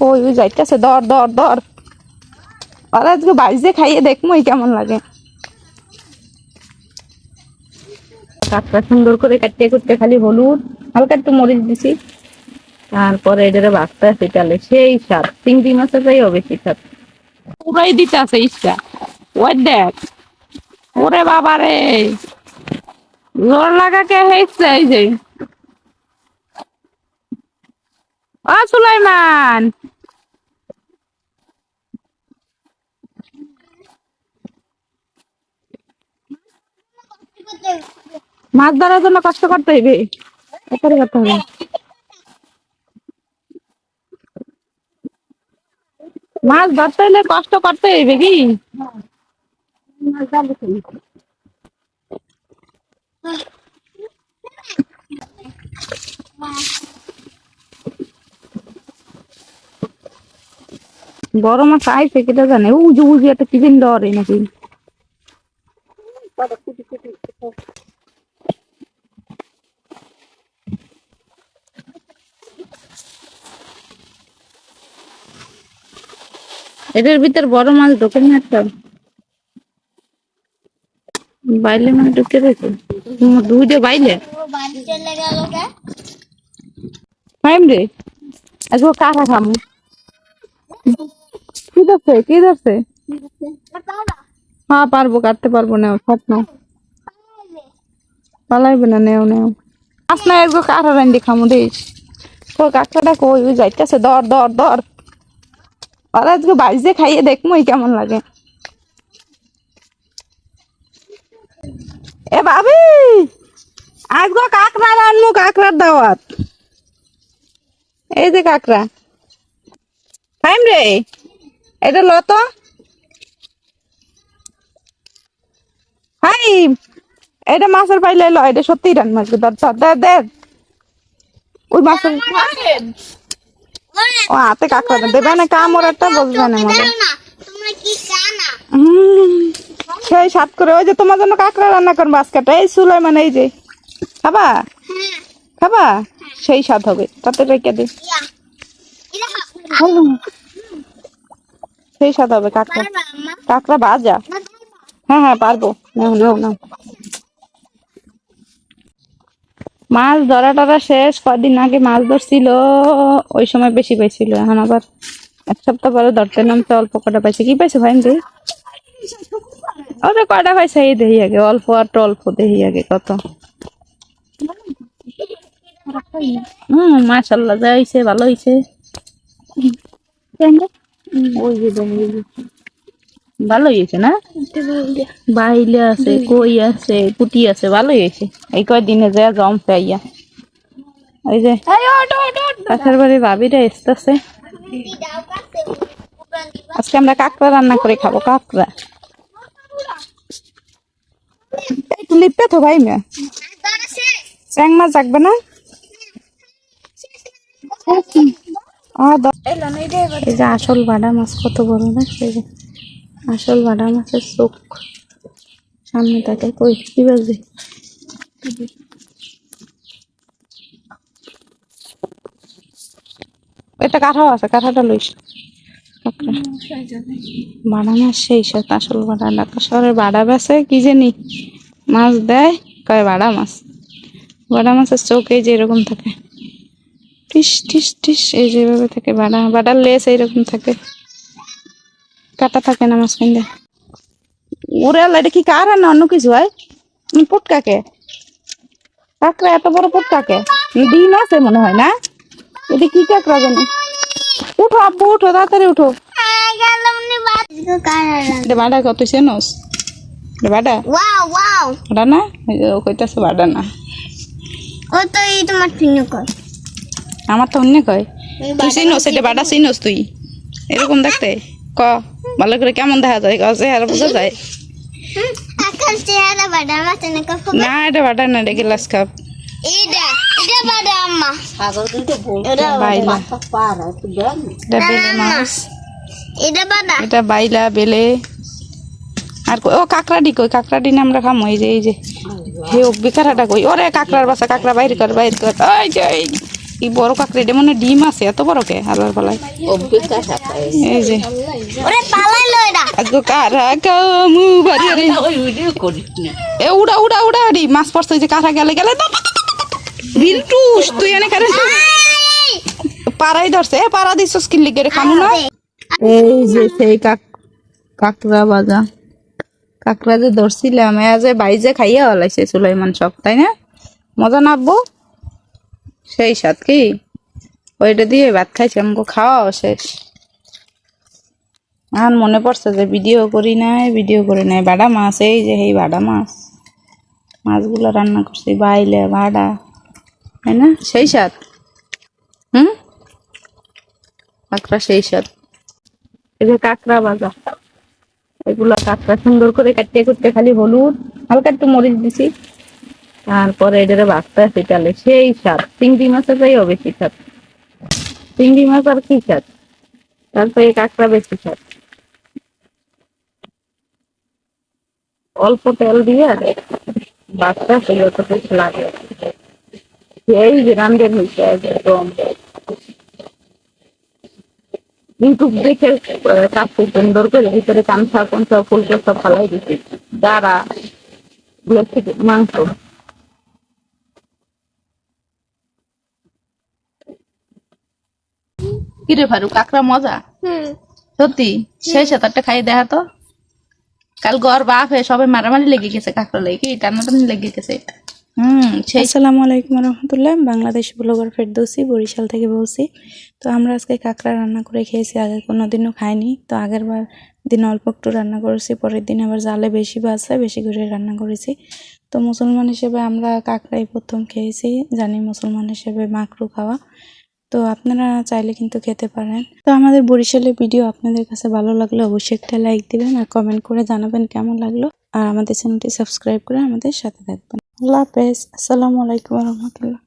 কই ওই যাইতেছে দর দর দর আর আজকে বাড়িতে খাইয়ে দেখব কেমন লাগে। কাঁকড়া সুন্দর করে কাটতে করতে খালি হলুদ হালকা একটু মরিচ দিছি। তারপরে এটারে ভাগতে আছে চালে সেই স্বাদ। চিংড়ি মাছের বেশি স্বাদ। পুরাই দিতে আছে ইচ্ছা। ওই দেখ ওরে বাবা রে জোর লাগাকে হেসছে এই যে। ও সুলাইমান। মাছ ধরার জন্য কষ্ট করতে হইবে? এটারে করতে হবে। মাছ ধরতে হলে কষ্ট করতে হইবে কি? বড় মাছ আইছে কেটা জানে? উজু উজু একটা কি দিন ডরে নাকি। এটার ভিতর বড় মাছ ঢোকে না একটা? বাইলে মাছ ঢুকে রয়েছে? দুইটা বাইলে? রে আজকে কাকা খামু? ধরছে? কি ধরছে? হ্যাঁ পারব, কাটতে পারব না স্বপ্ন পালাইবে না, নেও নেও। আস না, একগো কাঁকড়া রান্দি খামু দেশ তোর কাঁকড়াটা কই? ওই যাইতেছে দর দর দর আর আজকে বাড়িতে খাইয়ে দেখব কেমন লাগে। এ ভাবি আজকে কাঁকড়া রান্নু কাঁকড়ার দাওয়াত। এই যে কাঁকড়া। টাইম রে? এটা লো তো। হাই এটা মাছের পাইলে ল এটা সত্যি রান মাছ দে দে ওই মাছের ও হাতে কাঁকড়া। দেবে না কাম ওর একটা বলবে না সেই সাত করে ওই যে তোমার জন্য কাঁকড়া রান্না করব আজকেটা এই সুলাই মানে এই যে। খাবা? হ্যাঁ। খাবা? সেই স্বাদ হবে তাতে রেখে দে। এটা সেই স্বাদ হবে কাঁকড়া। কাঁকড়া ভাজা? হ্যাঁ হ্যাঁ পারব। নাও নাও নাও। মাছ ধরা টরা শেষ কদিন আগে মাছ ধরছিল ওই সময় বেশি পাইছিল এখন আবার এক সপ্তাহ পরে ধরতে নামতে অল্প কটা পাইছে। কি পাইছে ভাই রে ওরে কয়টা পাইছে? এই দেহি আগে অল্প আর তো অল্প দেহি আগে কত? হম মাশাল্লাহ যা হইছে ভালো হইছে। ওই যে। ভালো হয়েছে না? বাইলে আছে কই আছে পুটি আছে ভালোই হয়েছে। এই কয়দিনে যা জমছে আইয়া ওই যে পাশের বাড়ি ভাবিরা এসতেছে দাও কাছে উপরান দিবা আজকে আমরা কাঁকড়া রান্না করে খাব কাঁকড়া। একটু লিপে তো ভাই চ্যাং মাছ রাখবে না। এই যে আসল বাডা মাছ কত বড় না সেই যে আসল বাডা মাছের চোখ। সামনে থাকে কই কি বাজে এটা কাঁঠাও আছে কাঁঠাটা লইস। বাডা মাছ সেই সাথে আসল বাডা ঢাকা শহরের বাডা বেছে কি জানি? মাছ দেয় কয় বাডা মাছ। বাডা মাছের চোখ যে এরকম থাকে। টিস টিস টিস, এই যেভাবে থাকে বাডা বাডার লেস এইরকম থাকে। কাটা থাকে না ওরে আল্লাহ, এটা কি কার না অন্য কিছু হয় পুটকাকে। কাঁকড়া, এত বড় পুটকাকে? ডিম আছে মনে হয়, না? এটা কি কাঁকড়া জানি। উঠো আব্বু, উঠো, তাড়াতাড়ি উঠো। বাডা কত চেনস বাডা? বাডা না? কইতাছে বাডা না। ও তো এই তোমার আমার তো অন্য কয়। তুই চিনস এটা বাডা চিনস তুই? এরকম দেখতে? ক ভালো করে কেমন দেখা যায়? ক চেহারা বোঝা যায়? না এটা বাটা না এটা গ্লাস কাপ। এটা বাইলা বেলে মাছ এটা এটা বাইলা বেলে। আর কই ও কাকড়াডি কই? কাকড়াডি না আমরা খামো এই যে এই যে। হে বেকারাটা কই? ওরে কাকড়ার বাসা কাকড়া বাইর কর বাইর কর। ওই যে। এই বড় কাঁকড়া এটা মনে ডিম আছে এত বড় কে? আলার পালায়। এই যে। এ উড়া উড়া উড়া রে মাছ পড়ছে যে কারা গেলে গেলে। বিল্টুস তুই এনে কারে পাড়াই ধরছে এ পাড়া দিছস কি লিগে রে খামু না? এই যে সেই কাক কাকড়া বাজা। কাকড়া যে ধরছিলাম এ যে বাইজে খাইয়া হলাইছে সুলাইমান সব তাই না? মজা নাববো সেই সাত কি? ওইটা দিয়ে ভাত খাইছি আমাকে খাওয়াও শেষ। আর মনে পড়ছে যে ভিডিও করি নাই, ভিডিও করি নাই। বাডা মাছ, এই যে এই বাডা মাছ। মাছগুলো রান্না করছি, বাইলে ভাড়া তাই না? সেই সাত। হুম? কাঁকড়া সেই সাত। এই যে কাঁকড়া বাজা এগুলো কাঁকড়া সুন্দর করে কাটিয়ে করতে খালি হলুদ, হালকা একটু মরিচ দিছি। তারপরে এটারে বাচ্চা সেটালে সেই স্বাদ চিংড়ি মাছের চাইও বেশি স্বাদ চিংড়ি মাছ আর কি স্বাদ তারপরে কাঁকড়া বেশি স্বাদ অল্প তেল দিয়ে বাচ্চা সেই অত বেশি লাগে। সেই যে রান্দের হয়েছে একদম। ইউটিউব দেখে কাকু সুন্দর করে ভিতরে কঞ্চা ফুলকে সব ফালাই দিছি। দাঁড়া মাংস। কিরে ফারু কাকড়া মজা? সত্যি? সেই সাঁতারটা খাই দেখা তো। কাল গড় বাপ হয়ে সবাই মারামারি লেগে গেছে কাকড়া লেগে টানাটানি লেগে গেছে হুম সেই আসসালামু আলাইকুম রহমতুল্লাহ। বাংলাদেশ ব্লগার ফেরদৌসি বরিশাল থেকে বলছি। তো আমরা আজকে কাঁকড়া রান্না করে খেয়েছি আগে কোনো দিনও খাইনি। তো আগের বার দিন অল্প একটু রান্না করেছি পরের দিন আবার জালে বেশি বাসে বেশি করে রান্না করেছি। তো মুসলমান হিসেবে আমরা কাঁকড়াই প্রথম খেয়েছি। জানি মুসলমান হিসেবে মাকরু খাওয়া। তো আপনারা চাইলে কিন্তু খেতে পারেন। তো আমাদের বরিশালের ভিডিও আপনাদের কাছে ভালো লাগলে অবশ্যই একটা লাইক দিবেন আর কমেন্ট করে জানাবেন কেমন লাগল। আর আমাদের চ্যানেলটি সাবস্ক্রাইব করে আমাদের সাথে থাকবেন। আল্লাহ হাফেজ। আসসালামু আলাইকুম রহমতুল্লাহ।